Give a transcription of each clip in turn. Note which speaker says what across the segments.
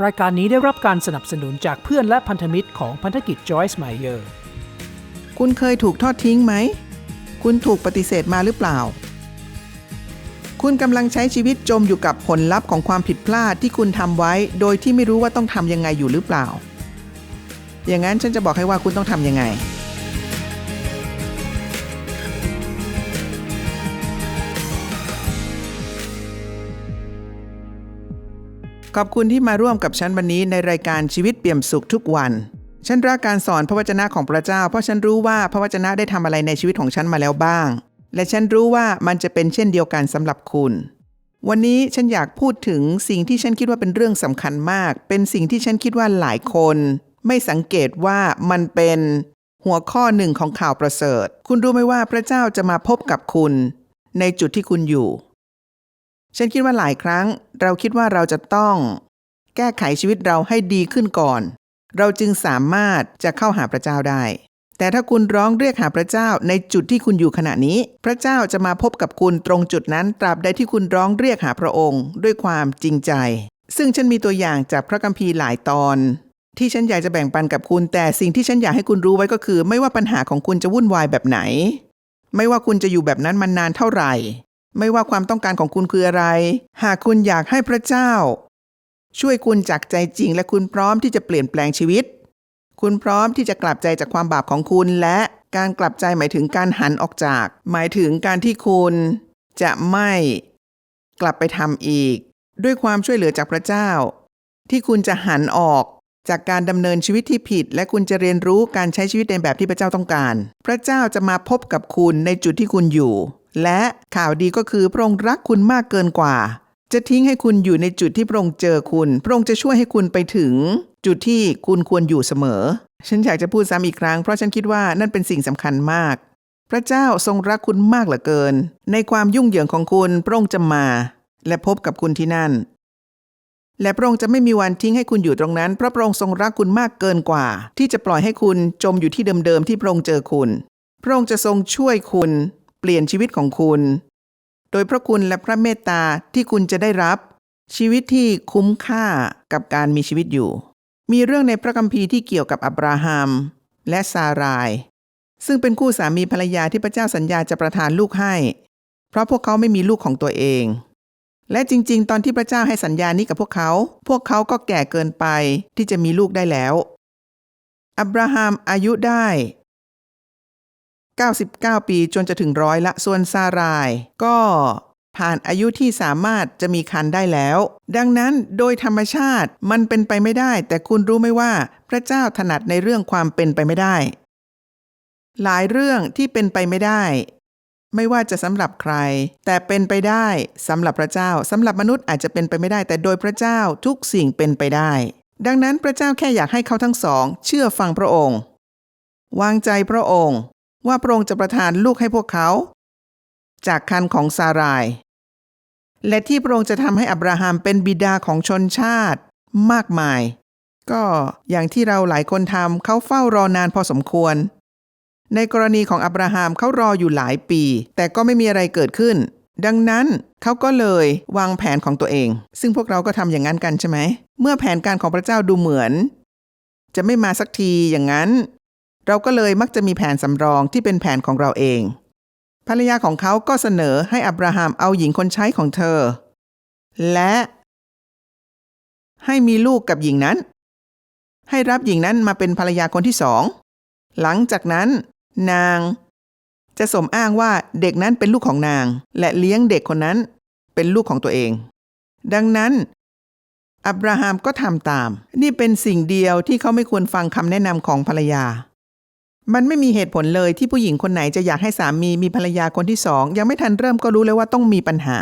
Speaker 1: รายการนี้ได้รับการสนับสนุนจากเพื่อนและพันธมิตรของพันธกิจ Joyce Meyer
Speaker 2: คุณเคยถูกทอดทิ้งไหม คุณถูกปฏิเสธมาหรือเปล่า คุณกำลังใช้ชีวิตจมอยู่กับผลลัพธ์ของความผิดพลาดที่คุณทำไว้ โดยที่ไม่รู้ว่าต้องทำยังไงอยู่หรือเปล่า อย่างนั้นฉันจะบอกให้ว่าคุณต้องทำยังไง ขอบคุณที่มาร่วมกับฉันวันนี้ในรายการชีวิตเปี่ยมสุขทุกวัน ฉันรักการสอนพระวจนะของพระเจ้า เพราะฉันรู้ว่าพระวจนะได้ทำอะไรในชีวิตของฉันมาแล้วบ้าง และฉันรู้ว่ามันจะเป็นเช่นเดียวกันสำหรับคุณ วันนี้ฉันอยากพูดถึงสิ่งที่ฉันคิดว่าเป็นเรื่องสำคัญมาก เป็นสิ่งที่ฉันคิดว่าหลายคน ไม่สังเกตว่ามันเป็นหัวข้อหนึ่งของข่าวประเสริฐ คุณรู้ไหมว่าพระเจ้าจะมาพบกับคุณ ในจุดที่คุณอยู่ ฉันคิดว่าหลายครั้ง เราคิดว่าเราจะต้อง แก้ไขชีวิตเราให้ดีขึ้นก่อน เราจึงสามารถจะเข้าหาพระเจ้าได้ แต่ถ้าคุณร้องเรียกหาพระเจ้าในจุดที่คุณอยู่ขณะนี้ พระเจ้าจะมาพบกับคุณตรงจุดนั้น ตราบใดที่คุณร้องเรียกหาพระองค์ ด้วยความจริงใจ ซึ่งฉันมีตัวอย่างจากพระคัมภีร์หลายตอน ที่ฉันอยากจะแบ่งปันกับคุณ แต่สิ่งที่ฉันอยากให้คุณรู้ไว้ก็คือ ไม่ว่าปัญหาของคุณจะวุ่นวายแบบไหน ไม่ว่าคุณจะอยู่แบบนั้นมานานเท่าไหร่ ไม่ว่าความต้องการของคุณคืออะไร หากคุณอยากให้พระเจ้า ช่วยคุณจากใจจริง และคุณพร้อมที่จะเปลี่ยนแปลงชีวิต คุณพร้อมที่จะกลับใจจากความบาปของคุณและการกลับใจหมายถึงการหันออกจาก หมายถึงการที่คุณจะไม่กลับไปทำอีก ด้วยความช่วยเหลือจากพระเจ้า ที่คุณจะหันออกจากการดำเนินชีวิตที่ผิด และคุณจะเรียนรู้การใช้ชีวิตในแบบที่พระเจ้าต้องการ พระเจ้าจะมาพบกับคุณในจุดที่คุณอยู่ และข่าวดีก็คือพระองค์รักคุณมากเกินกว่า จะทิ้งให้คุณอยู่ในจุดที่พระองค์เจอคุณ พระองค์จะช่วยให้คุณไปถึง จุดที่คุณควรอยู่เสมอ ฉันอยากจะพูดซ้ำอีกครั้งเพราะฉันคิดว่านั่นเป็นสิ่งสำคัญมาก พระเจ้าทรงรักคุณมากเหลือเกิน ในความยุ่งเหยิงของคุณพระองค์จะมา และพบกับคุณที่นั่น และพระองค์จะไม่มีวันทิ้งให้คุณอยู่ตรงนั้นเพราะพระองค์ทรงรักคุณมากเกินกว่า ที่จะปล่อยให้คุณจมอยู่ที่เดิมๆที่พระองค์เจอคุณ พระองค์จะทรงช่วยคุณ เปลี่ยนชีวิตของคุณ โดยพระคุณและพระเมตตาที่คุณจะได้รับ ชีวิตที่คุ้มค่ากับการมีชีวิตอยู่ มีเรื่องในพระคัมภีร์ที่เกี่ยวกับอับราฮัม และซาราย ซึ่งเป็นคู่สามีภรรยาที่พระเจ้าสัญญาจะประทานลูกให้ เพราะพวกเขาไม่มีลูกของตัวเอง และจริง ๆ ตอนที่พระเจ้าให้สัญญานี้กับพวกเขา พวกเขาก็แก่เกินไปที่จะมีลูกได้แล้วอับราฮัมอายุได้ 99 ปีจนจะถึงร้อยละ ส่วนซาราย ก็ผ่านอายุที่สามารถจะมีคันได้แล้ว ดังนั้นโดยธรรมชาติมันเป็นไปไม่ได้ แต่คุณรู้ไหมว่า พระเจ้าถนัดในเรื่องความเป็นไปไม่ได้ หลายเรื่องที่เป็นไปไม่ได้ ไม่ว่าจะสำหรับใคร แต่เป็นไปได้สำหรับพระเจ้าสำหรับมนุษย์อาจจะเป็นไปไม่ได้ แต่โดยพระเจ้าทุกสิ่งเป็นไปได้ ดังนั้นพระเจ้าแค่อยากให้เขาทั้งสอง เชื่อฟังพระองค์ วางใจพระองค์ ว่าพระองค์จะประทานลูกให้พวกเขา จากคันของซาราย และที่พระองค์จะทำให้อับราฮัมเป็นบิดาของชนชาติมากมาย ก็อย่างที่เราหลายคนทำเขาเฝ้ารอนานพอสมควร ในกรณีของอับราฮัมเขารออยู่หลายปี แต่ก็ไม่มีอะไรเกิดขึ้น ดังนั้นเขาก็เลยวางแผนของตัวเอง ซึ่งพวกเราก็ทำอย่างนั้นกันใช่ไหม เมื่อแผนการของพระเจ้าดูเหมือนจะไม่มาสักทีอย่างนั้น เราก็เลยมักจะมีแผนสำรองที่เป็นแผนของเราเอง ภรรยาของเขาก็เสนอให้อับราฮัมเอาหญิงคนใช้ของเธอ และให้มีลูกกับหญิงนั้น ให้รับหญิงนั้นมาเป็นภรรยาคนที่สอง หลังจากนั้น นาง จะสมอ้างว่าเด็กนั้นเป็นลูกของนาง และเลี้ยงเด็กคนนั้นเป็นลูกของตัวเอง ดังนั้น อับราฮัมก็ทำตาม นี่เป็นสิ่งเดียวที่เขาไม่ควรฟังคำแนะนำของภรรยา มันไม่มีเหตุผลเลยที่ผู้หญิงคนไหนจะอยากให้สามีมีภรรยาคนที่สองยังไม่ทันเริ่มก็รู้เลยว่าต้องมีปัญหา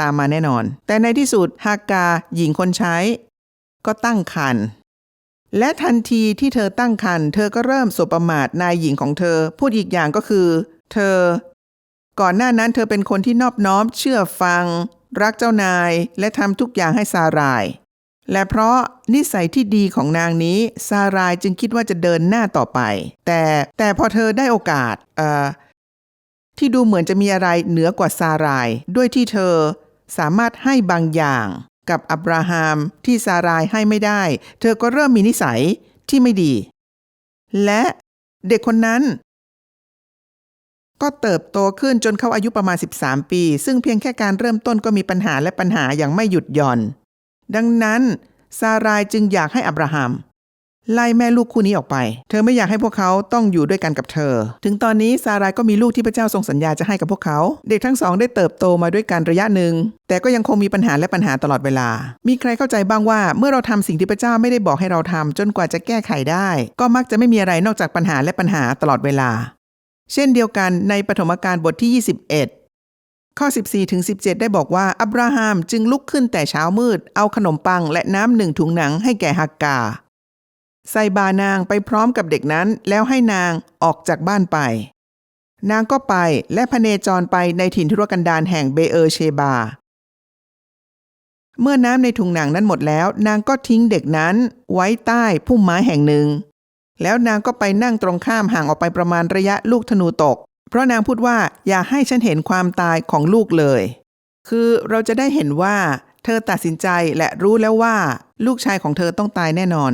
Speaker 2: ตามมาแน่นอน แต่ในที่สุดฮากาหญิงคนใช้ ก็ตั้งครรภ์และทันทีที่เธอตั้งครรภ์เธอก็เริ่มสบประมาทนายหญิงของเธอ พูดอีกอย่างก็คือ เธอ ก่อนหน้านั้นเธอเป็นคนที่นอบน้อมเชื่อฟัง รักเจ้านาย และทำทุกอย่างให้ซาราย และเพราะนิสัยที่ดีของนางนี้ซารายจึงคิดว่าจะเดินหน้าต่อไป แต่แต่พอเธอได้โอกาสที่ดูเหมือนจะมีอะไรเหนือกว่าซาราย ด้วยที่เธอสามารถให้บางอย่างกับอับราฮัมที่ซารายให้ไม่ได้ เธอก็เริ่มมีนิสัยที่ไม่ดี และเด็กคนนั้น ก็เติบโตขึ้นจนเขาอายุประมาณ 13 ปี ซึ่งเพียงแค่การเริ่มต้นก็มีปัญหาและปัญหาอย่างไม่หยุดหย่อน ดังนั้นซารายจึงอยากให้อับราฮัม ไล่แม่ลูกคู่นี้ออกไป เธอไม่อยากให้พวกเขาต้องอยู่ด้วยกันกับเธอ ถึงตอนนี้ซารายก็มีลูกที่พระเจ้าทรงสัญญาจะให้กับพวกเขา เด็กทั้งสองได้เติบโตมาด้วยกันระยะหนึ่ง แต่ก็ยังคงมีปัญหาและปัญหาตลอดเวลา มีใครเข้าใจบ้างว่าเมื่อเราทำสิ่งที่พระเจ้าไม่ได้บอกให้เราทำจนกว่าจะแก้ไขได้ ก็มักจะไม่มีอะไรนอกจากปัญหาและปัญหาตลอดเวลา เช่นเดียวกันในปฐมกาลบทที่ 21 ข้อ 14ถึง17 ได้บอกว่า อับราฮัมจึงลุกขึ้นแต่เช้ามืด เอาขนมปังและน้ำหนึ่งถุงหนังให้แก่ฮักกาใส่บานางไปพร้อมกับเด็กนั้นแล้วให้นางออกจากบ้านไป นางก็ไปและพเนจรไปในถิ่นทุรกันดารแห่งเบเออเชบา เมื่อน้ำในถุงหนังนั้นหมดแล้ว นางก็ทิ้งเด็กนั้นไว้ใต้พุ่มไม้แห่งหนึ่ง แล้วนางก็ไปนั่งตรงข้ามห่างออกไปประมาณระยะลูกธนูตก เพราะนางพูดว่าอย่าให้ฉันเห็นความตายของลูกเลย คือเราจะได้เห็นว่า เธอตัดสินใจและรู้แล้วว่า ลูกชายของเธอต้องตายแน่นอน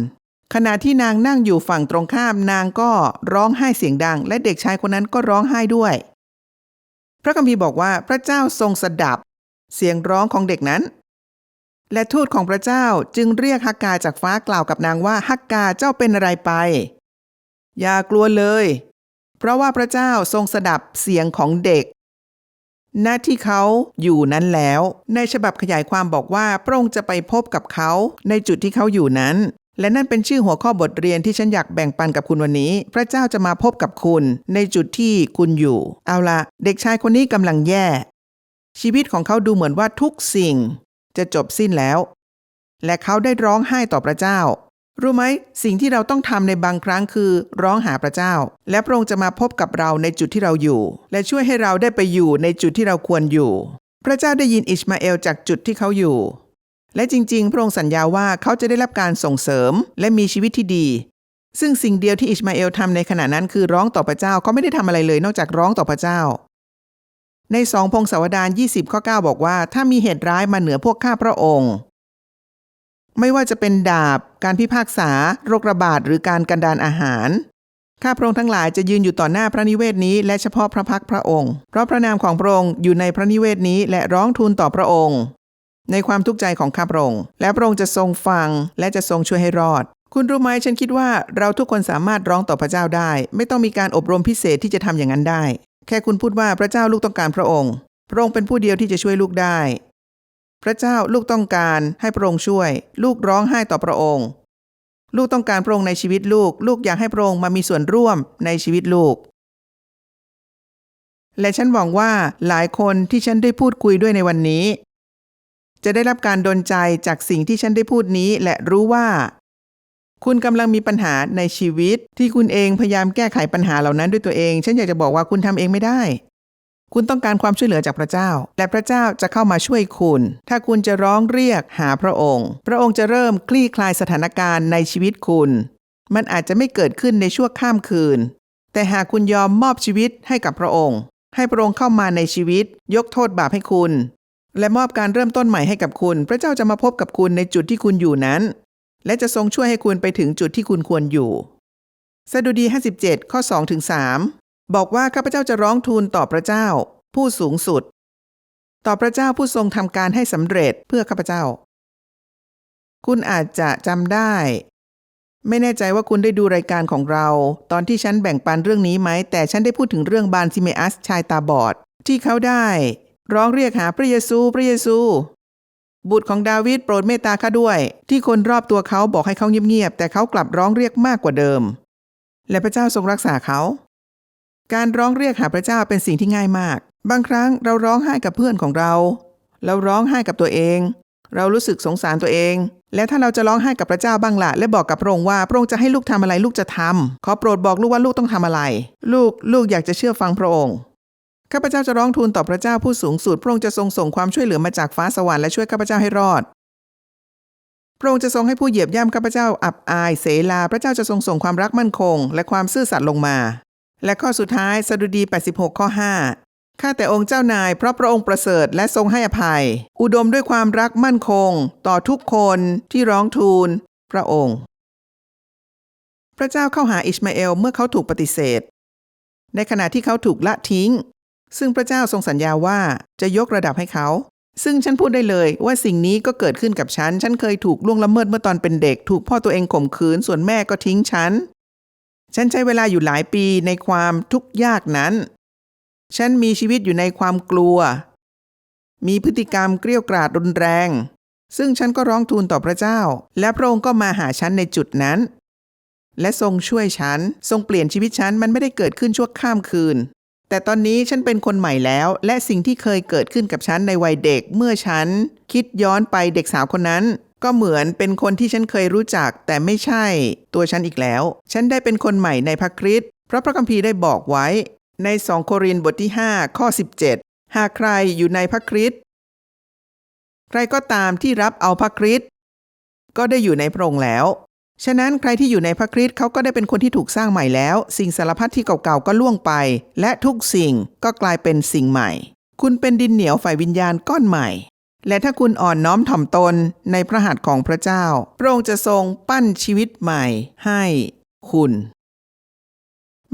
Speaker 2: ขณะที่นางนั่งอยู่ฝั่งตรงข้ามนางก็ร้องไห้เสียงดัง และเด็กชายคนนั้นก็ร้องไห้ด้วย พระคัมภีร์บอกว่าพระเจ้าทรงสดับ เสียงร้องของเด็กนั้น และทูตของพระเจ้าจึงเรียกฮักกาจากฟ้ากล่าวกับนางว่าฮักกาเจ้าเป็นอะไรไป อย่ากลัวเลย เพราะว่าพระเจ้าทรงสดับเสียงของเด็ก หน้าที่เขาอยู่นั้นแล้ว ในฉบับขยายความบอกว่าพระองค์จะไปพบกับเขาในจุดที่เขาอยู่นั้น และนั่นเป็นชื่อหัวข้อบทเรียนที่ฉันอยากแบ่งปันกับคุณวันนี้ พระเจ้าจะมาพบกับคุณในจุดที่คุณอยู่ เอาละเด็กชายคนนี้กำลังแย่ ชีวิตของเขาดูเหมือนว่าทุกสิ่ง จะจบสิ้นแล้ว และเขาได้ร้องไห้ต่อพระเจ้า รู้ไหมสิ่งที่เราต้องทำในบางครั้งคือร้องหาพระเจ้า และพระองค์จะมาพบกับเราในจุดที่เราอยู่ และช่วยให้เราได้ไปอยู่ในจุดที่เราควรอยู่ พระเจ้าได้ยินอิชมาเอลจากจุดที่เขาอยู่ และจริงๆ พระองค์สัญญาว่าเขาจะได้รับการส่งเสริมและมีชีวิตที่ดี ซึ่งสิ่งเดียวที่อิชมาเอลทำในขณะนั้นคือร้องต่อพระเจ้าเขาไม่ได้ทำอะไรเลยนอกจากร้องต่อพระเจ้า ในสองพงศาวดาร20ข้อ9บอกว่า ถ้ามีเหตุร้ายมาเหนือพวกข้าพระองค์ ไม่ว่าจะเป็นดาบ การพิพากษา โรคระบาดหรือการกันดานอาหาร ข้าพระองค์ทั้งหลายจะยืนอยู่ต่อหน้าพระนิเวศนี้ และเฉพาะพระพักพระองค์ เพราะพระนามของพระองค์อยู่ในพระนิเวศนี้และร้องทูลต่อพระองค์ ในความทุกข์ใจของข้าพระองค์และพระองค์จะทรงฟัง และจะทรงช่วยให้รอด คุณรู้ไหมฉันคิดว่าเราทุกคนสามารถร้องต่อพระเจ้าได้ ไม่ต้องมีการอบรมพิเศษที่จะทำอย่างนั้นได้ แค่คุณพูดว่าพระเจ้าลูกต้องการพระองค์ พระองค์เป็นผู้เดียวที่จะช่วยลูกได้ พระเจ้าลูกต้องการให้พระองค์ช่วย ลูกร้องไห้ต่อพระองค์ ลูกต้องการพระองค์ในชีวิตลูก ลูกอยากให้พระองค์มามีส่วนร่วมในชีวิตลูก และฉันหวังว่าหลายคนที่ฉันได้พูดคุยด้วยในวันนี้ จะได้รับการดลใจจากสิ่งที่ฉันได้พูดนี้และรู้ว่า คุณกำลังมีปัญหาในชีวิต ที่คุณเองพยายามแก้ไขปัญหาเหล่านั้นด้วยตัวเอง ฉันอยากจะบอกว่าคุณทำเองไม่ได้ คุณต้องการความช่วยเหลือจากพระเจ้า และพระเจ้าจะเข้ามาช่วยคุณ ถ้าคุณจะร้องเรียกหาพระองค์ พระองค์จะเริ่มคลี่คลายสถานการณ์ในชีวิตคุณ มันอาจจะไม่เกิดขึ้นในชั่วข้ามคืน แต่หากคุณยอมมอบชีวิตให้กับพระองค์ ให้พระองค์เข้ามาในชีวิต ยกโทษบาปให้คุณ และมอบการเริ่มต้นใหม่ให้กับคุณ พระเจ้าจะมาพบกับคุณในจุดที่คุณอยู่นั้น และจะทรงช่วยให้คุณไปถึงจุดที่คุณควรอยู่สดุดี 57 ข้อ2ถึง3 บอกว่าข้าพเจ้าจะร้องทูลต่อพระเจ้า ผู้สูงสุด ต่อพระเจ้าผู้ทรงทำการให้สำเร็จเพื่อข้าพเจ้า คุณอาจจะจำได้ ไม่แน่ใจว่าคุณได้ดูรายการของเรา ตอนที่ฉันแบ่งปันเรื่องนี้ไหม แต่ฉันได้พูดถึงเรื่องบานซิเมอัสชายตาบอด ที่เขาได้ ร้องเรียกหาพระเยซูพระเยซู บุตรของดาวิดโปรดเมตตาข้าด้วย ที่คนรอบตัวเขาบอกให้เขาเงียบๆแต่เขากลับร้องเรียกมากกว่าเดิม และพระเจ้าทรงรักษาเขา การร้องเรียกหาพระเจ้าเป็นสิ่งที่ง่ายมาก บางครั้งเราร้องไห้กับเพื่อนของเรา เราร้องไห้กับตัวเอง เรารู้สึกสงสารตัวเอง และถ้าเราจะร้องไห้กับพระเจ้าบ้างละและบอกกับพระองค์ว่าพระองค์จะให้ลูกทำอะไรลูกจะทำขอโปรดบอกลูกว่าลูกต้องทำอะไร ลูกลูกอยากจะเชื่อฟังพระองค์ข้าพเจ้าจะร้องทูลต่อพระเจ้าผู้สูงสุดพระองค์จะทรงส่งความช่วยเหลือมาจากฟ้าสวรรค์และช่วยข้าพเจ้าให้รอดพระองค์จะทรงให้ผู้เหยียบย่ำข้าพเจ้าอับอายเสลา พระเจ้าจะทรงส่งความรักมั่นคง และความซื่อสัตย์ลงมา และข้อสุดท้ายสดุดี 86 ข้อ 5 ข้าแต่องค์เจ้านายเพราะพระองค์ประเสริฐและทรงให้อภัย อุดมด้วยความรักมั่นคง ต่อทุกคนที่ร้องทูล พระองค์ พระเจ้าเข้าหาอิชมาเอลเมื่อเขาถูกปฏิเสธ ในขณะที่เขาถูกละทิ้ง ซึ่งพระเจ้าทรงสัญญาว่าจะยกระดับให้เขา ซึ่งฉันพูดได้เลยว่าสิ่งนี้ก็เกิดขึ้นกับฉัน ฉันเคยถูกล่วงละเมิดเมื่อตอนเป็นเด็ก ถูกพ่อตัวเองข่มขืน ส่วนแม่ก็ทิ้งฉัน ฉันใช้เวลาอยู่หลายปีในความทุกข์ยากนั้น ฉันมีชีวิตอยู่ในความกลัว มีพฤติกรรมเกลี้ยกราดรุนแรง ซึ่งฉันก็ร้องทูลต่อพระเจ้า และพระองค์ก็มาหาฉันในจุดนั้น และทรงช่วยฉัน ทรงเปลี่ยนชีวิตฉันมันไม่ได้เกิดขึ้นชั่วข้ามคืน แต่ตอนนี้ฉันเป็นคนใหม่แล้ว และสิ่งที่เคยเกิดขึ้นกับฉันในวัยเด็กเมื่อฉัน คิดย้อนไปเด็กสาวคนนั้น ก็เหมือนเป็นคนที่ฉันเคยรู้จัก แต่ไม่ใช่ตัวฉันอีกแล้ว ฉันได้เป็นคนใหม่ในพระคริสต์เพราะพระคัมภีร์ได้บอกไว้ ใน2โครินธ์บทที่ 5 ข้อ 17 หากใครอยู่ในพระคริสต์ใครก็ตามที่รับเอาพระคริสต์ก็ได้อยู่ในพระองค์แล้ว ฉะนั้นใครที่อยู่ในพระคริสต์เขาก็ได้เป็นคนที่ถูกสร้างใหม่แล้ว สิ่งสารพัดที่เก่าๆก็ล่วงไป และทุกสิ่งก็กลายเป็นสิ่งใหม่ คุณเป็นดินเหนียวฝ่ายวิญญาณก้อนใหม่ และถ้าคุณอ่อนน้อมถ่อมตนในพระหัตถ์ของพระเจ้า พระองค์จะทรงปั้นชีวิตใหม่ให้คุณ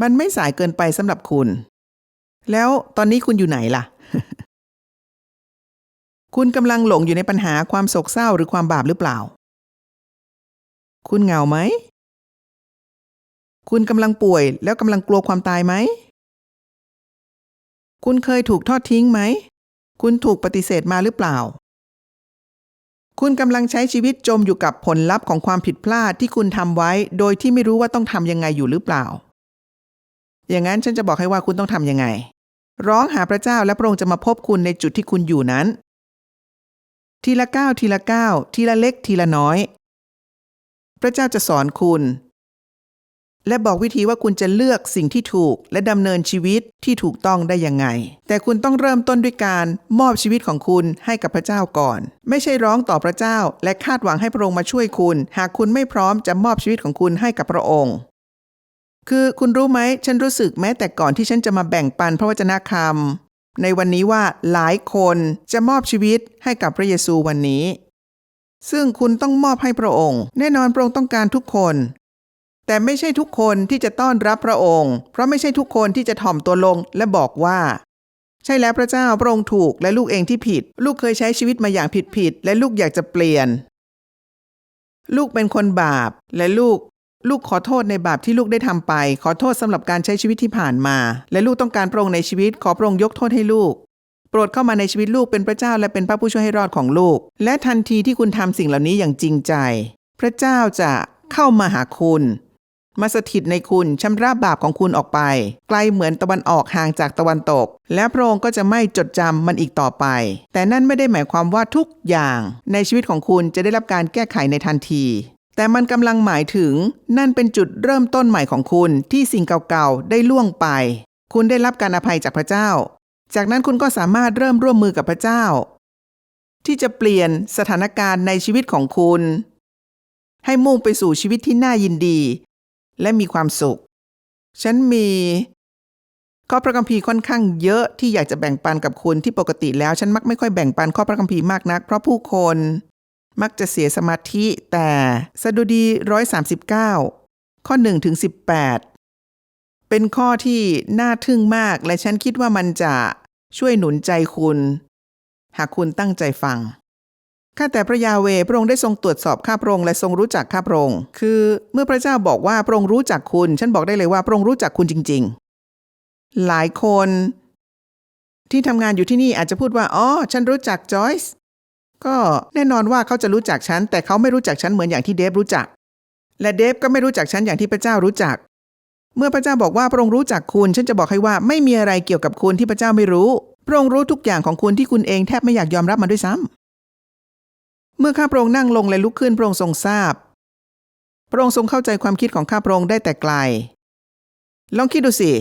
Speaker 2: มันไม่สายเกินไปสำหรับคุณ แล้วตอนนี้คุณอยู่ไหนล่ะ คุณกำลังหลงอยู่ในปัญหาความโศกเศร้าหรือความบาปหรือเปล่า คุณเหงาไหม คุณกำลังป่วยแล้วกำลังกลัวความตายไหม คุณเคยถูกทอดทิ้งไหม คุณถูกปฏิเสธมาหรือเปล่า คุณกำลังใช้ชีวิตจมอยู่กับผลลัพธ์ของความผิดพลาดที่คุณทำไว้ โดยที่ไม่รู้ว่าต้องทำยังไงอยู่หรือเปล่า อย่างนั้นฉันจะบอกให้ว่าคุณต้องทำยังไง ร้องหาพระเจ้าและพระองค์จะมาพบคุณในจุดที่คุณอยู่นั้น ทีละก้าวทีละก้าวทีละเล็กทีละน้อย พระเจ้าจะสอนคุณ และบอกวิธีว่าคุณจะเลือกสิ่งที่ถูก และดำเนินชีวิตที่ถูกต้องได้ยังไง แต่คุณต้องเริ่มต้นด้วยการมอบชีวิตของคุณให้กับพระเจ้าก่อน ไม่ใช่ร้องต่อพระเจ้า และคาดหวังให้พระองค์มาช่วยคุณ หากคุณไม่พร้อมจะมอบชีวิตของคุณให้กับพระองค์ คือคุณรู้ไหมฉันรู้สึกแม้แต่ก่อนที่ฉันจะมาแบ่งปันพระวจนะคำในวันนี้ว่าหลายคนจะมอบชีวิตให้กับพระเยซูวันนี้ซึ่งคุณต้องมอบให้พระองค์ แน่นอนพระองค์ต้องการทุกคน แต่ไม่ใช่ทุกคนที่จะต้อนรับพระองค์ เพราะไม่ใช่ทุกคนที่จะถ่อมตัวลงและบอกว่า ใช่แล้วพระเจ้าพระองค์ถูกและลูกเองที่ผิด ลูกเคยใช้ชีวิตมาอย่างผิดผิดและลูกอยากจะเปลี่ยน ลูกเป็นคนบาปและลูก ลูกขอโทษในบาปที่ลูกได้ทำไป ขอโทษสำหรับการใช้ชีวิตที่ผ่านมา และลูกต้องการพระองค์ในชีวิต ขอพระองค์ยกโทษให้ลูกโปรดเข้ามาในชีวิตลูกเป็นพระเจ้าและเป็นพระผู้ช่วยให้รอดของลูก และทันทีที่คุณทำสิ่งเหล่านี้อย่างจริงใจ พระเจ้าจะเข้ามาหาคุณ มาสถิตในคุณชำระบาปของคุณออกไป ไกลเหมือนตะวันออกห่างจากตะวันตก และพระองค์ก็จะไม่จดจำมันอีกต่อไป แต่นั่นไม่ได้หมายความว่าทุกอย่าง ในชีวิตของคุณจะได้รับการแก้ไขในทันที แต่มันกำลังหมายถึง นั่นเป็นจุดเริ่มต้นใหม่ของคุณที่สิ่งเก่าๆได้ล่วงไป คุณได้รับการอภัยจากพระเจ้า จากนั้นคุณก็สามารถเริ่มร่วมมือกับพระเจ้า ที่จะเปลี่ยนสถานการณ์ในชีวิตของคุณ ให้มุ่งไปสู่ชีวิตที่น่ายินดี และมีความสุข ฉันมีข้อพระคัมภีร์ค่อนข้างเยอะที่อยากจะแบ่งปันกับคุณที่ปกติแล้ว ฉันมักไม่ค่อยแบ่งปันข้อพระคัมภีร์มากนัก เพราะผู้คนมักจะเสียสมาธิแต่สดุดีร้อยสามสิบเก้าข้อหนึ่งถึงสิบแปดเป็นข้อที่น่าทึ่งมากและฉันคิดว่ามันจะช่วยหนุนใจคุณ หากคุณตั้งใจฟัง ข้าแต่พระยาเวพระองค์ได้ทรงตรวจสอบข้าพระองค์และทรงรู้จักข้าพระองค์คือเมื่อพระเจ้าบอกว่าพระองค์รู้จักคุณ ฉันบอกได้เลยว่าพระองค์รู้จักคุณจริง ๆ หลายคน ที่ทำงานอยู่ที่นี่อาจจะพูดว่าอ๋อฉันรู้จักจอยส์ก็แน่นอนว่าเขาจะรู้จักฉัน แต่เขาไม่รู้จักฉันเหมือนอย่างที่เดฟรู้จัก และเดฟก็ไม่รู้จักฉันอย่างที่พระเจ้ารู้จัก เมื่อพระเจ้าบอกว่าพระองค์รู้จักคุณ ฉันจะบอกให้ว่าไม่มีอะไรเกี่ยวกับคุณที่พระเจ้าไม่รู้ พระองค์รู้ทุกอย่างของคุณที่คุณเองแทบไม่อยากยอมรับมันด้วยซ้ำ เมื่อข้าพระองค์นั่งลงและลุกขึ้นพระองค์ทรงทราบ พระองค์ทรงเข้าใจความคิดของข้าพระองค์ได้แต่ไกล ลองคิดดูสิ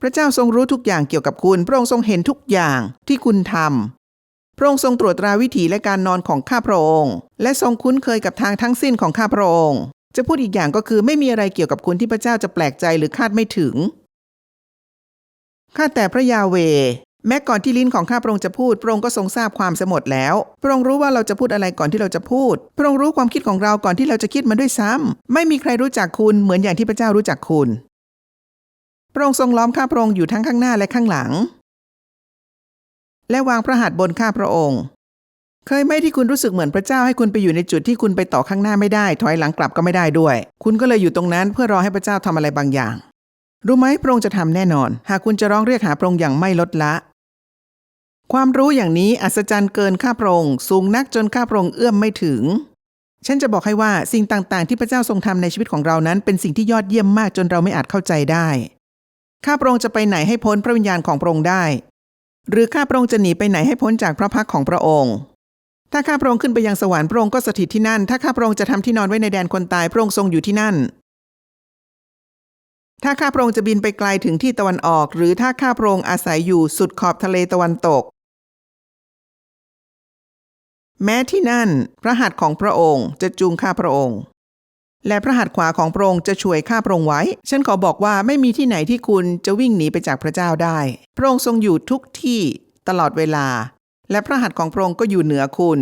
Speaker 2: พระเจ้าทรงรู้ทุกอย่างเกี่ยวกับคุณ พระองค์ทรงเห็นทุกอย่างที่คุณทำ พระองค์ทรงตรวจตราวิถีและการนอนของข้าพระองค์ และทรงคุ้นเคยกับทางทั้งสิ้นของข้าพระองค์ จะพูดอีกอย่างก็คือไม่มีอะไรเกี่ยวกับคุณที่พระเจ้าจะแปลกใจหรือคาดไม่ถึงข้าแต่พระยาเว แม้ก่อนที่ลิ้นของข้าพระองค์จะพูด พระองค์ก็ทรงทราบความสมดแล้ว พระองค์รู้ว่าเราจะพูดอะไรก่อนที่เราจะพูด พระองค์รู้ความคิดของเราก่อนที่เราจะคิดมันด้วยซ้ำไม่มีใครรู้จักคุณเหมือนอย่างที่พระเจ้ารู้จักคุณ พระองค์ทรงล้อมข้าพระองค์อยู่ทั้งข้างหน้าและข้างหลัง และวางพระหัตถ์บนข้าพระองค์ เคยไหมที่คุณรู้สึกเหมือนพระเจ้าให้คุณไปอยู่ในจุดที่คุณไปต่อข้างหน้าไม่ได้ ถอยหลังกลับก็ไม่ได้ด้วย คุณก็เลยอยู่ตรงนั้นเพื่อรอให้พระเจ้าทำอะไรบางอย่าง รู้ไหมพระองค์จะทำแน่นอน หากคุณจะร้องเรียกหาพระองค์อย่างไม่ลดละ ความรู้อย่างนี้อัศจรรย์เกินข้าพระองค์สูงนักจนข้าพระองค์เอื้อมไม่ถึง ฉันจะบอกให้ว่าสิ่งต่างๆ ที่พระเจ้าทรงทำในชีวิตของเรานั้น เป็นสิ่งที่ยอดเยี่ยมมากจนเราไม่อาจเข้าใจได้ ข้าพระองค์จะไปไหนให้พ้นพระวิญญาณของพระองค์ได้ หรือข้าพระองค์จะหนีไปไหนให้พ้นจากพระพักของพระองค์ ถ้าข้าพระองค์ขึ้นไปยังสวรรค์พระองค์ก็สถิตที่นั่น ถ้าข้าพระองค์จะทำที่นอนไว้ในแดนคนตายพระองค์ทรงอยู่ที่นั่นถ้าข้าพระองค์จะบินไปไกลถึงที่ตะวันออก หรือถ้าข้าพระองค์อาศัยอยู่สุดขอบทะเลตะวันตก แม้ที่นั่นพระหัตถ์ของพระองค์จะจูงข้าพระองค์ และพระหัตถ์ขวาของพระองค์จะช่วยข้าพระองค์ไว้ ฉันขอบอกว่าไม่มีที่ไหนที่คุณจะวิ่งหนีไปจากพระเจ้าได้ พระองค์ทรงอยู่ทุกที่ตลอดเวลา และพระหัตถ์ของพระองค์ก็อยู่เหนือคุณ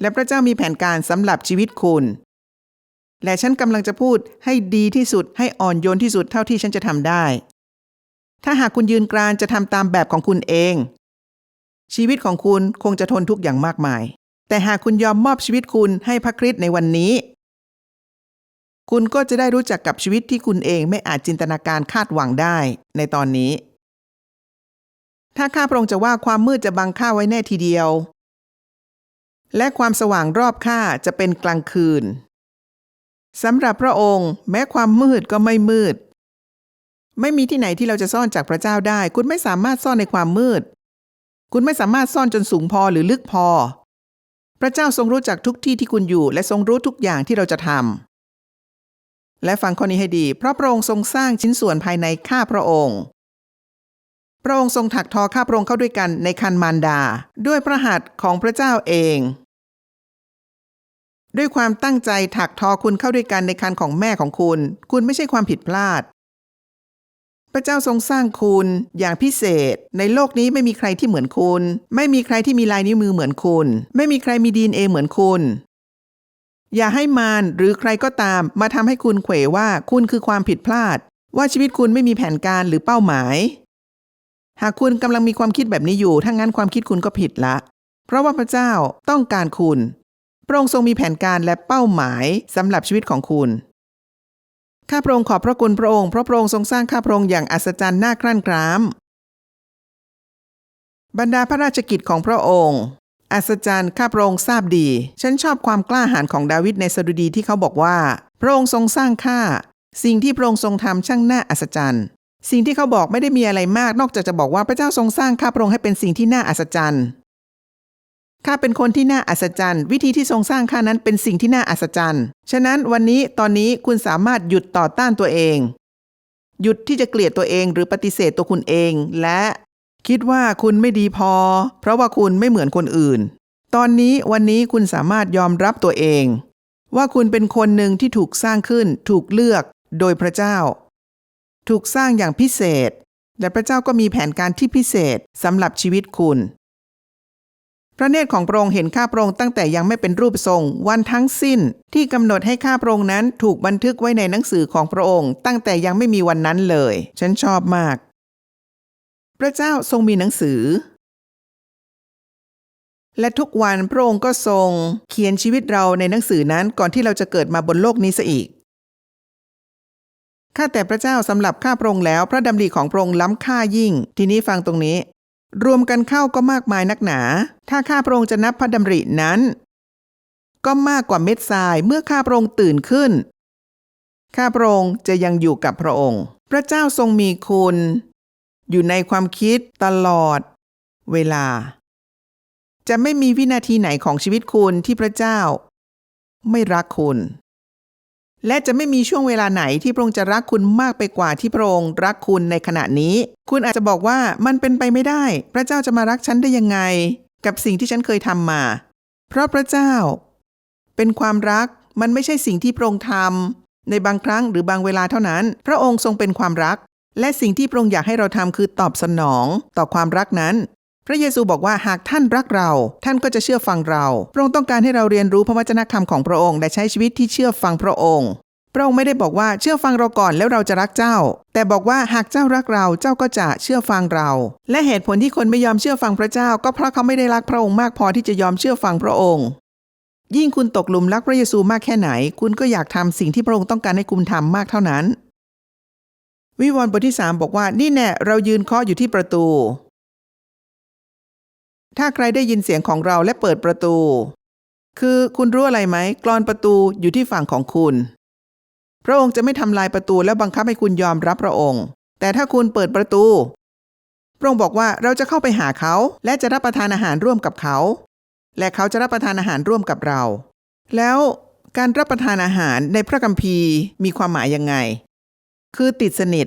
Speaker 2: และพระเจ้ามีแผนการสำหรับชีวิตคุณ และฉันกำลังจะพูดให้ดีที่สุดให้อ่อนโยนที่สุดเท่าที่ฉันจะทำได้ ถ้าหากคุณยืนกรานจะทำตามแบบของคุณเอง ชีวิตของคุณคงจะทนทุกข์อย่างมากมาย แต่หากคุณยอมมอบชีวิตคุณให้พระคริสต์ในวันนี้ คุณก็จะได้รู้จักกับชีวิตที่คุณเองไม่อาจจินตนาการคาดหวังได้ในตอนนี้ ถ้าข้าพระองค์จะว่าความมืดจะบังข้าไว้แน่ทีเดียว และความสว่างรอบข้าจะเป็นกลางคืนสำหรับพระองค์ แม้ความมืดก็ไม่มืด ไม่มีที่ไหนที่เราจะซ่อนจากพระเจ้าได้ คุณไม่สามารถซ่อนในความมืด คุณไม่สามารถซ่อนจนสูงพอหรือลึกพอ พระเจ้าทรงรู้จักทุกที่ที่คุณอยู่ และทรงรู้ทุกอย่างที่เราจะทำและฟังข้อนี้ให้ดี เพราะพระองค์ทรงสร้างชิ้นส่วนภายในข้าพระองค์ พระองค์ทรงถักทอข้าพระองค์เข้าด้วยกันในคันมารดา ด้วยพระหัตถ์ของพระเจ้าเอง ด้วยความตั้งใจถักทอคุณเข้าด้วยกันในคันของแม่ของคุณ คุณไม่ใช่ความผิดพลาด พระเจ้าทรงสร้างคุณอย่างพิเศษ ในโลกนี้ไม่มีใครที่เหมือนคุณ ไม่มีใครที่มีลายนิ้วมือเหมือนคุณ ไม่มีใครมีดีเอเหมือนคุณ อย่าให้มารหรือใครก็ตามมาทำให้คุณเขวว่าคุณคือความผิดพลาด ว่าชีวิตคุณไม่มีแผนการหรือเป้าหมาย หากคุณกำลังมีความคิดแบบนี้อยู่ถ้างั้นความคิดคุณก็ผิดละ เพราะว่าพระเจ้าต้องการคุณ พระองค์ทรงมีแผนการและเป้าหมายสำหรับชีวิตของคุณ ข้าพระองค์ขอบพระคุณพระองค์เพราะพระองค์ทรงสร้างข้าพระองค์อย่างอัศจรรย์น่ากลั้นกราม บรรดาพระราชกิจของพระองค์อัศจรรย์ข้าพระองค์ทราบดี ฉันชอบความกล้าหาญของดาวิดในสดุดีที่เขาบอกว่า พระองค์ทรงสร้างข้าสิ่งที่พระองค์ทรงทำช่างน่าอัศจรรย์ สิ่งที่เขาบอกไม่ได้มีอะไรมาก นอกจากจะบอกว่าพระเจ้าทรงสร้างข้าพระองค์ให้เป็นสิ่งที่น่าอัศจรรย์ ข้าเป็นคนที่น่าอัศจรรย์ วิธีที่ทรงสร้างข้านั้นเป็นสิ่งที่น่าอัศจรรย์ ฉะนั้นวันนี้ตอนนี้คุณสามารถหยุดต่อต้านตัวเอง หยุดที่จะเกลียดตัวเองหรือปฏิเสธตัวคุณเอง และคิดว่าคุณไม่ดีพอ เพราะว่าคุณไม่เหมือนคนอื่น ตอนนี้วันนี้คุณสามารถยอมรับตัวเอง ว่าคุณเป็นคนหนึ่งที่ถูกสร้างขึ้น ถูกเลือกโดยพระเจ้า ถูกสร้างอย่างพิเศษ และพระเจ้าก็มีแผนการที่พิเศษสำหรับชีวิตคุณ ระเนตรของพระองค์เห็นข้าพระองค์ตั้งแต่ยังไม่เป็นรูปทรง วันทั้งสิ้น ที่กำหนดให้ข้าพระองค์นั้นถูกบันทึกไว้ในหนังสือของพระองค์ ตั้งแต่ยังไม่มีวันนั้นเลย ฉันชอบมาก พระเจ้าทรงมีหนังสือ และทุกวันพระองค์ก็ทรง เขียนชีวิตเราในหนังสือนั้นก่อนที่เราจะเกิดมาบนโลกนี้ซะอีกข้าแต่พระเจ้าสำหรับข้าพระองค์แล้ว พระดำริของพระองค์ล้ำค่ายิ่ง ทีนี้ฟังตรงนี้ รวมกันเข้าก็มากมายนักหนา ถ้าข้าพระองค์จะนับพระดำรินั้น ก็มากกว่าเม็ดทรายเมื่อข้าพระองค์ตื่นขึ้น ข้าพระองค์จะยังอยู่กับพระองค์ พระเจ้าทรงมีคุณ อยู่ในความคิดตลอด เวลา จะไม่มีวินาทีไหนของชีวิตคุณที่พระเจ้า ไม่รักคุณ และจะไม่มีช่วงเวลาไหนที่พระองค์จะรักคุณมากไปกว่าที่พระองค์รักคุณในขณะนี้ คุณอาจจะบอกว่ามันเป็นไปไม่ได้ พระเจ้าจะมารักฉันได้ยังไง กับสิ่งที่ฉันเคยทำมา เพราะพระเจ้า เป็นความรักมันไม่ใช่สิ่งที่พระองค์ทำในบางครั้งหรือบางเวลาเท่านั้น พระองค์ทรงเป็นความรัก และสิ่งที่พระองค์อยากให้เราทำคือตอบสนอง ต่อความรักนั้น ระเยซูบอกว่าหากท่านรักเรา ท่านก็จะเชื่อฟังเรา พระองค์ต้องการให้เราเรียนรู้พระวจนะคำของพระองค์และใช้ชีวิตที่เชื่อฟังพระองค์พระองค์ไม่ได้บอกว่าเชื่อฟังเราก่อนแล้วเราจะรักเจ้า แต่บอกว่าหากเจ้ารักเราเจ้าก็จะเชื่อฟังเรา และเหตุผลที่คนไม่ยอมเชื่อฟังพระเจ้า ก็เพราะเขาไม่ได้รักพระองค์มากพอที่จะยอมเชื่อฟังพระองค์ ยิ่งคุณตกหลุมรักพระเยซูมากแค่ไหน คุณก็อยากทำสิ่งที่พระองค์ต้องการให้คุณทำมากเท่านั้น วิวรณ์บทที่ 3 บอกว่านี่แน่เรายืนเคาะอยู่ที่ประตู ถ้าใครได้ยินเสียงของเราและเปิดประตู คือคุณรู้อะไรไหมกรอนประตูอยู่ที่ฝั่งของคุณ พระองค์จะไม่ทำลายประตูและบังคับให้คุณยอมรับพระองค์ แต่ถ้าคุณเปิดประตู พระองค์บอกว่าเราจะเข้าไปหาเขา และจะรับประทานอาหารร่วมกับเขา และเขาจะรับประทานอาหารร่วมกับเรา แล้วการรับประทานอาหารในพระคัมภีร์มีความหมายยังไง คือติดสนิท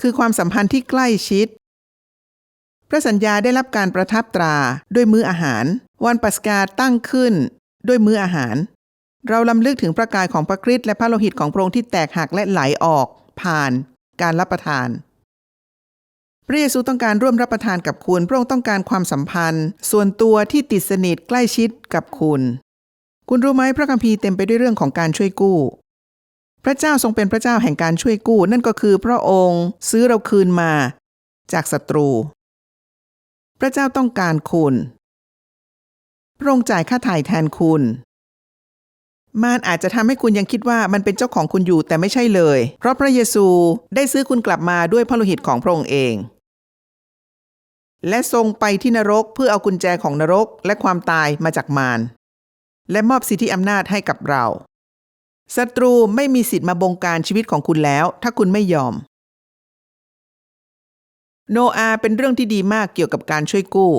Speaker 2: คือความสัมพันธ์ที่ใกล้ชิด พระสัญญาได้รับการประทับตราด้วยมื้ออาหาร วันปัสกาตั้งขึ้นด้วยมื้ออาหาร เราลำลึกถึงพระกายของพระคริสต์และพระโลหิตของพระองค์ที่แตกหักและไหลออก ผ่านการรับประทาน พระเยซูต้องการร่วมรับประทานกับคุณ พระองค์ต้องการความสัมพันธ์ ส่วนตัวที่ติดสนิทใกล้ชิดกับคุณ คุณรู้ไหมพระคัมภีร์เต็มไปด้วยเรื่องของการช่วยกู้พระเจ้าทรงเป็นพระเจ้าแห่งการช่วยกู้ นั่นก็คือพระองค์ซื้อเราคืนมา จากศัตรู พระเจ้าต้องการคุณ พระองค์จ่ายค่าถ่ายแทนคุณ มารอาจจะทำให้คุณยังคิดว่ามันเป็นเจ้าของคุณอยู่แต่ไม่ใช่เลย เพราะพระเยซูได้ซื้อคุณกลับมาด้วยพระโลหิตของพระองค์เอง และทรงไปที่นรกเพื่อเอากุญแจของนรกและความตายมาจากมารและมอบสิทธิอำนาจให้กับเราศัตรูไม่มีสิทธิ์มาบงการชีวิตของคุณแล้ว ถ้าคุณไม่ยอม โนอาเป็นเรื่องที่ดีมากเกี่ยวกับการช่วยกู้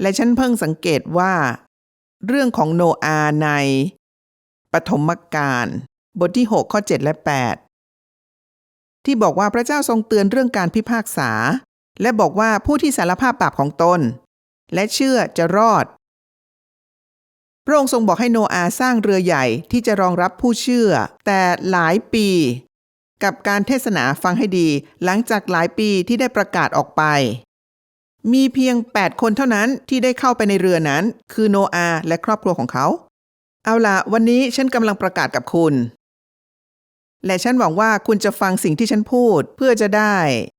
Speaker 2: และฉันเพิ่งสังเกตว่า เรื่องของโนอาในปฐมกาลบทที่ 6 ข้อ 7 และ 8 ที่บอกว่าพระเจ้าทรงเตือนเรื่องการพิพากษา และบอกว่าผู้ที่สารภาพบาปของตน และเชื่อจะรอด พระองค์ทรงบอกให้โนอาสร้างเรือใหญ่ที่จะรองรับผู้เชื่อ แต่หลายปี กับการเทศนาฟังให้ดี หลังจากหลายปีที่ได้ประกาศออกไป มีเพียง 8 คนเท่านั้นที่ได้เข้าไปในเรือนั้น คือโนอาและครอบครัวของเขา เอาล่ะวันนี้ฉันกำลังประกาศกับคุณ และฉันหวังว่าคุณจะฟังสิ่งที่ฉันพูดเพื่อจะได้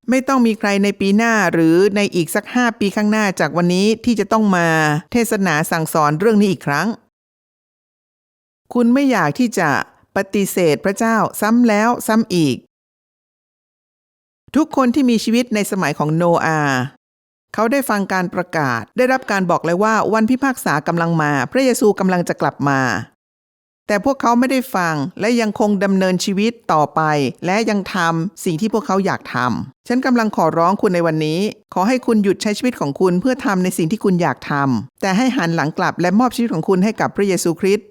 Speaker 2: ไม่ต้องมีใครในปีหน้าหรือในอีกสักห้าปีข้างหน้าจากวันนี้ที่จะต้องมาเทศนาสั่งสอนเรื่องนี้อีกครั้ง คุณไม่อยากที่จะ ปฏิเสธพระเจ้าซ้ำแล้วซ้ำอีก ทุกคนที่มีชีวิตในสมัยของโนอาห์เขาได้ฟังการประกาศ ได้รับการบอกเลยว่าวันพิพากษากำลังมา พระเยซูกำลังจะกลับมา แต่พวกเขาไม่ได้ฟังและยังคงดำเนินชีวิตต่อไป และยังทำสิ่งที่พวกเขาอยากทำฉันกำลังขอร้องคุณในวันนี้ ขอให้คุณหยุดใช้ชีวิตของคุณเพื่อทำในสิ่งที่คุณอยากทำแต่ให้หันหลังกลับและมอบชีวิตของคุณให้กับพระเยซูคริสต์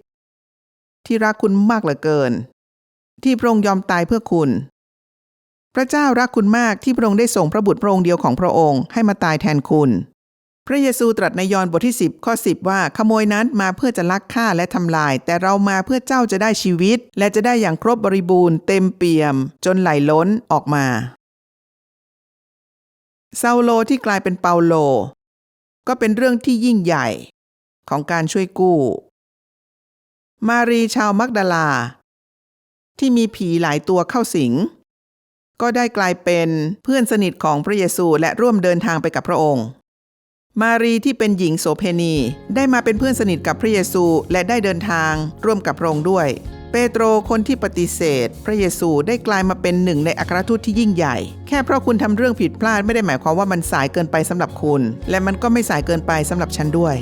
Speaker 2: ที่รักคุณมากเหลือเกิน ที่พระองค์ยอมตายเพื่อคุณ พระเจ้ารักคุณมากที่พระองค์ได้ส่งพระบุตรพระองค์เดียวของพระองค์ให้มาตายแทนคุณ พระเยซูตรัสในยอห์นบทที่ 10 ข้อ 10 ว่าขโมยนั้นมาเพื่อจะลักฆ่าและทำลาย แต่เรามาเพื่อเจ้าจะได้ชีวิต และจะได้อย่างครบบริบูรณ์เต็มเปี่ยม จนไหลล้นออกมาซาโลที่กลายเป็นเปาโล ก็เป็นเรื่องที่ยิ่งใหญ่ของการช่วยกู้ มารีชาวมักดาลา ที่มีผีหลายตัวเข้าสิง ก็ได้กลายเป็นเพื่อนสนิทของพระเยซูและร่วมเดินทางไปกับพระองค์ มารีที่เป็นหญิงโสเพณีได้มาเป็นเพื่อนสนิทกับพระเยซูและได้เดินทางร่วมกับพระองค์ด้วย เปโตรคนที่ปฏิเสธ พระเยซูได้กลายมาเป็นหนึ่งในอัครทูตที่ยิ่งใหญ่ แค่เพราะคุณทำเรื่องผิดพลาดไม่ได้หมายความว่ามันสายเกินไปสำหรับคุณ และมันก็ไม่สายเกินไปสำหรับฉันด้วย